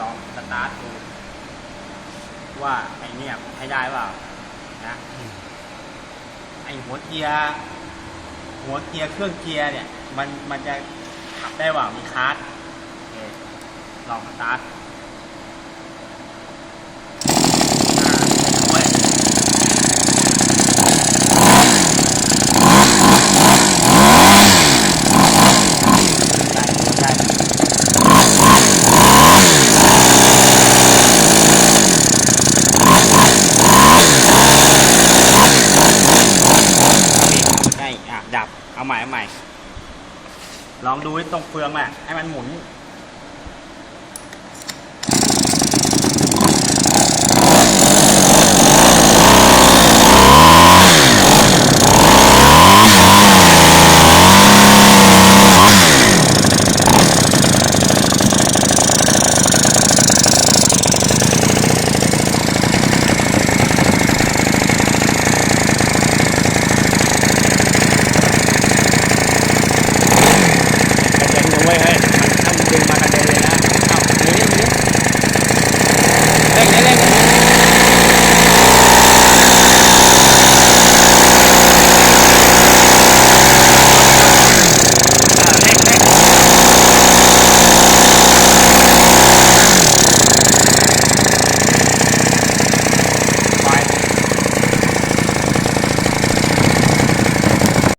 ลองสตาร์ทดูว่าไอเนี่ยใช้ได้เปล่านะไอหัวเกียร์หัวเกียร์เครื่องเกียร์เนี่ย มันมันจะขับได้เปล่ามีคาร์ดลองสตาร์ทอ่าด้วยได้ได้ ไดับ เอาใหม่เอาใหม่ ลองดูไอ้ตรงเฟืองแหละให้มันหมุน